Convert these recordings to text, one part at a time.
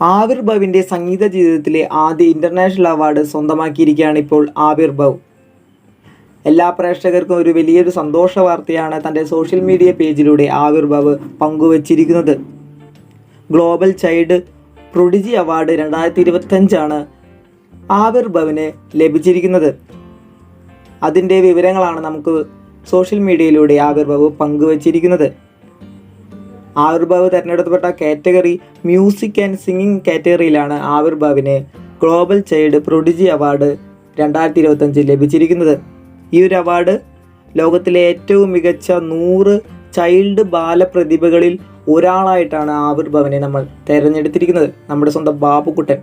ആവിർ ഭവിന്റെ സംഗീത ജീവിതത്തിലെ ആദ്യ international award സ്വന്തമാക്കിയിരിക്കുകയാണ് ഇപ്പോൾ ആവിർ ഭവ്. എല്ലാ പ്രേക്ഷകർക്കും ഒരു വലിയൊരു സന്തോഷ വാർത്തയാണ് തന്റെ സോഷ്യൽ മീഡിയ പേജിലൂടെ ആവിർ ഭവ് പങ്കുവച്ചിരിക്കുന്നത്. ഗ്ലോബൽ ചൈൽഡ് പ്രൊഡിജി അവാർഡ് രണ്ടായിരത്തി ഇരുപത്തഞ്ചാണ് ആവിർ ഭവിന് ലഭിച്ചിരിക്കുന്നത്. അതിന്റെ വിവരങ്ങളാണ് നമുക്ക് സോഷ്യൽ മീഡിയയിലൂടെ ആവിർഭാവ് പങ്കുവച്ചിരിക്കുന്നത്. ആവിർഭാവ് തിരഞ്ഞെടുക്കപ്പെട്ട കാറ്റഗറി മ്യൂസിക് ആൻഡ് സിംഗിങ് കാറ്റഗറിയിലാണ് ആവിർഭാവിന് ഗ്ലോബൽ ചൈൽഡ് പ്രൊഡിജി അവാർഡ് രണ്ടായിരത്തി ഇരുപത്തഞ്ചിൽ ലഭിച്ചിരിക്കുന്നത്. ഈ ഒരു അവാർഡ് ലോകത്തിലെ ഏറ്റവും മികച്ച നൂറ് ചൈൽഡ് ബാലപ്രതിഭകളിൽ ഒരാളായിട്ടാണ് ആവിർഭവനെ നമ്മൾ തിരഞ്ഞെടുത്തിരിക്കുന്നത്. നമ്മുടെ സ്വന്തം ബാബുക്കുട്ടൻ.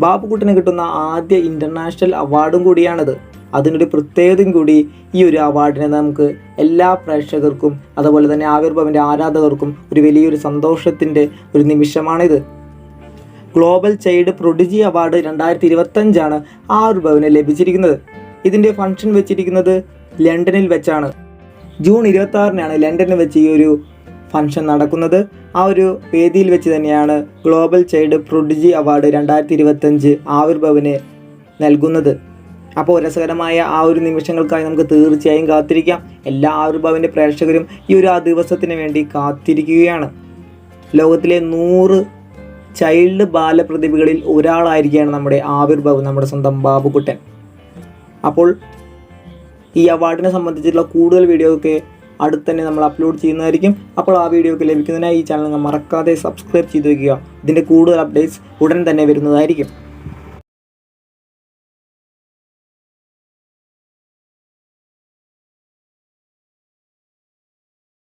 ബാബുക്കുട്ടന് കിട്ടുന്ന ആദ്യ ഇന്റർനാഷണൽ അവാർഡും കൂടിയാണിത്. അതിനൊരു പ്രത്യേകതയും കൂടി ഈ ഒരു അവാർഡിനെ നമുക്ക് എല്ലാ പ്രേക്ഷകർക്കും അതുപോലെ തന്നെ ആവിർഭവന്റെ ആരാധകർക്കും ഒരു വലിയൊരു സന്തോഷത്തിന്റെ ഒരു നിമിഷമാണിത്. ഗ്ലോബൽ ചൈൽഡ് പ്രൊഡിജി അവാർഡ് രണ്ടായിരത്തി ഇരുപത്തഞ്ചാണ് ആവിർഭവന് ലഭിച്ചിരിക്കുന്നത്. ഇതിന്റെ ഫംഗ്ഷൻ വെച്ചിരിക്കുന്നത് ലണ്ടനിൽ വെച്ചാണ്. ജൂൺ ഇരുപത്തി ആറിനാണ് ലണ്ടനിൽ വെച്ച് ഈ ഒരു ഫംഗ്ഷൻ നടക്കുന്നത്. ആ ഒരു വേദിയിൽ വെച്ച് തന്നെയാണ് ഗ്ലോബൽ ചൈൽഡ് പ്രൊഡിജി അവാർഡ് രണ്ടായിരത്തി ഇരുപത്തഞ്ച് ആവിർഭവന് നൽകുന്നത്. അപ്പോൾ രസകരമായ ആ ഒരു നിമിഷങ്ങൾക്കായി നമുക്ക് തീർച്ചയായും കാത്തിരിക്കാം. എല്ലാ ആരുഭാവിന്റെ പ്രേക്ഷകരും ഈ ഒരു ആ ദിവസത്തിന് വേണ്ടി കാത്തിരിക്കുകയാണ്. ലോകത്തിലെ നൂറ് ചൈൽഡ് ബാലപ്രതിഭകളിൽ ഒരാളായിരിക്കുകയാണ് നമ്മുടെ ആവിർഭാവം നമ്മുടെ സ്വന്തം ബാബുക്കുട്ടൻ. അപ്പോൾ ഈ അവാർഡിനെ സംബന്ധിച്ചിട്ടുള്ള കൂടുതൽ വീഡിയോ ഒക്കെ അടുത്ത് തന്നെ നമ്മൾ അപ്ലോഡ് ചെയ്യുന്നതായിരിക്കും. അപ്പോൾ ആ വീഡിയോ ഒക്കെ ലഭിക്കുന്നതിനായി ഈ ചാനൽ മറക്കാതെ സബ്സ്ക്രൈബ് ചെയ്ത് വയ്ക്കുക. ഇതിന്റെ കൂടുതൽ അപ്ഡേറ്റ്സ് ഉടൻ തന്നെ വരുന്നതായിരിക്കും.